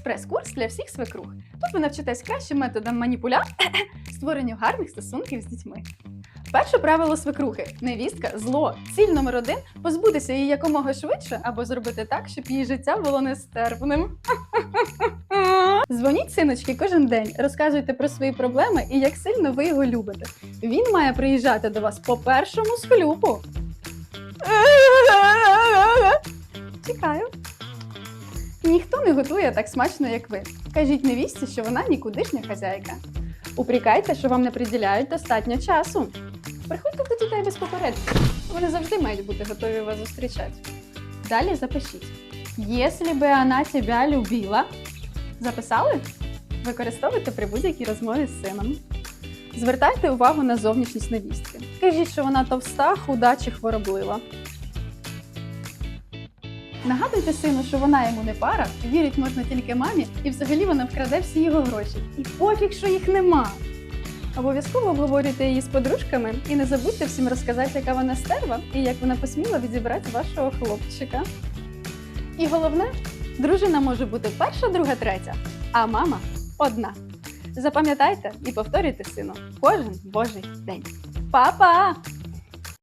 експрес-курс для всіх свекрух. Тут ви навчитесь кращим методам маніпуля створенню гарних стосунків з дітьми. Перше правило свекрухи невістка зло. Ціль номер один позбутися її якомога швидше або зробити так, щоб її життя було нестерпним. Дзвоніть синочки кожен день, розказуйте про свої проблеми і як сильно ви його любите. Він має приїжджати до вас по першому схлюпу. Ніхто не готує так смачно, як ви. Кажіть невісті, що вона нікудишня хазяйка. Упрікайте, що вам не приділяють достатньо часу. Приходьте до дітей без попередження. Вони завжди мають бути готові вас зустрічати. Далі запишіть. Якщо би вона тебе любила, записали? Використовуйте при будь-якій розмові з сином. Звертайте увагу на зовнішність невістки. Кажіть, що вона товста, худа чи хвороблива. Нагадуйте сину, що вона йому не пара, вірить можна тільки мамі, і взагалі вона вкраде всі його гроші. І пофіг, що їх нема. Обов'язково обговорюйте її з подружками і не забудьте всім розказати, яка вона стерва і як вона посміла відібрати вашого хлопчика. І головне, дружина може бути перша, друга, третя, а мама одна. Запам'ятайте і повторюйте сину кожен божий день. Па-па!